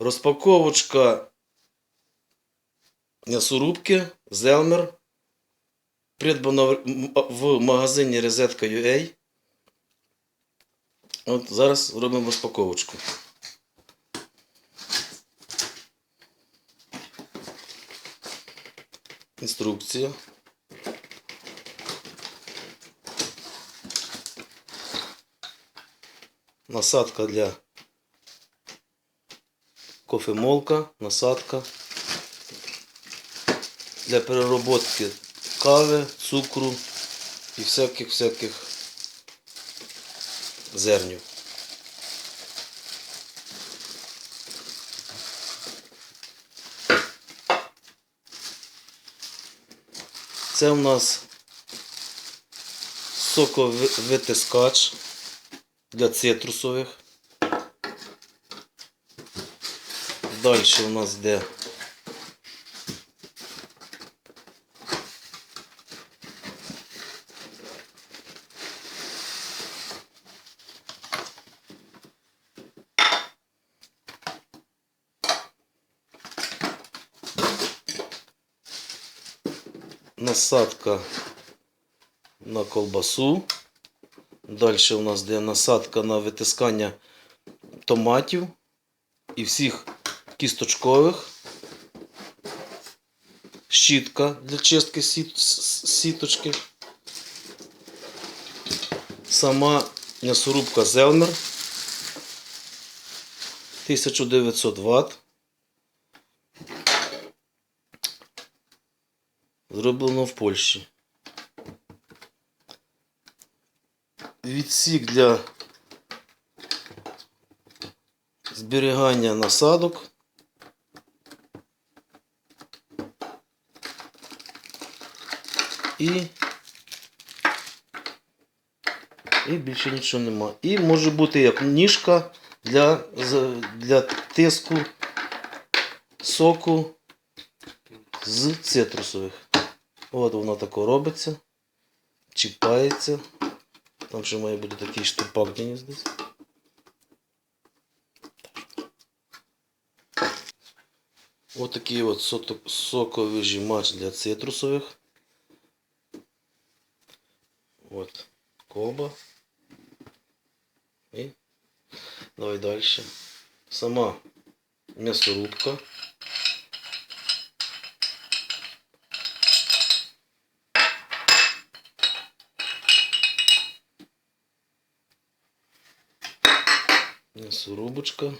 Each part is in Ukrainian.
Розпаковочка м'ясорубки Зелмер. Придбана в- магазині Розетка.ua. От зараз робимо розпаковочку. Інструкція. Насадка для кофемолка, насадка для переработки кави, цукру і всяких-всяких зернів. Це у нас соковитискач для цитрусових. Далі у нас йде насадка на колбасу. Далі у нас йде насадка на витискання томатів і всіх кісточкових. Щітка для чистки сіточки. Сама м'ясорубка Зелмер 1900 Вт. Зроблено в Польщі. Відсік для зберігання насадок. І, і більше нічого нема. І може бути як ніжка для, для тиску соку з цитрусових. От воно тако робиться, чіпається. Там ще має бути такий штурпак десь. Ось такий от соковижимач для цитрусових. От колба. І давай далі. Сама м'ясорубка. М'ясорубочка.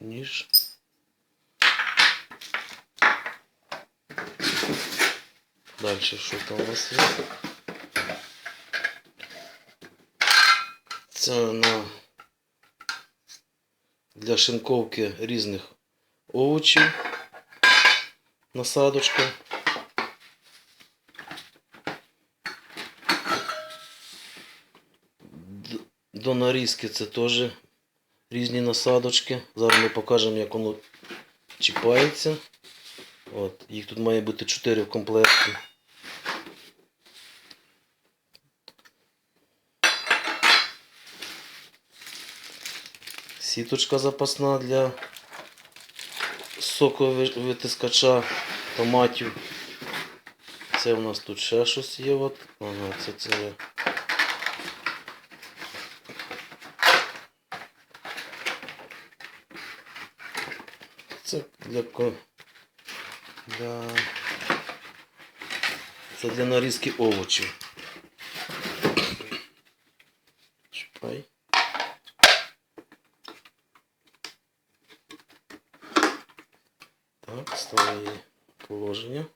Ніж. Далі що там у нас є? Це для шинковки різних овочів. Насадочка. До нарізки це теж різні насадочки. Зараз ми покажемо, як воно чіпається. От, їх тут має бути 4 в комплекті. Сіточка запасна для соковитискача томатів. Це у нас тут ще щось є. От. Ага, це це. Це для для це для нарізки овочів. Чіпай. Ставимо її положення.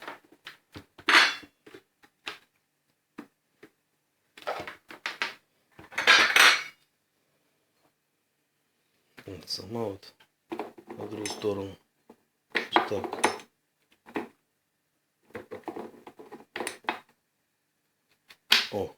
Сама от на другу сторону. Так. О.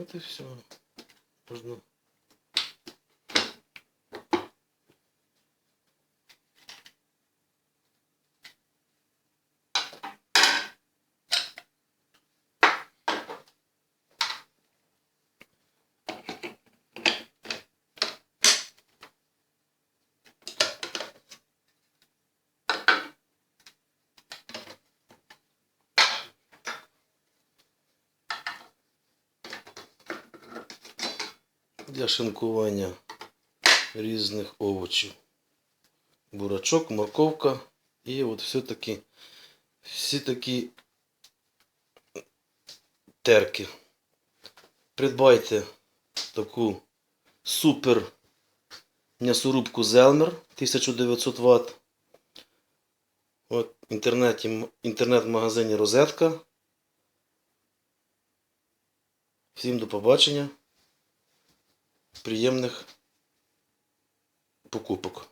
От і все. Можна. Для шинкування різних овочів. Бурачок, морковка і от все таки всі такі терки. Придбайте таку супер м'ясорубку Зелмер 1900 Вт. От в інтернет-магазині Розетка. Всім до побачення приємних покупок.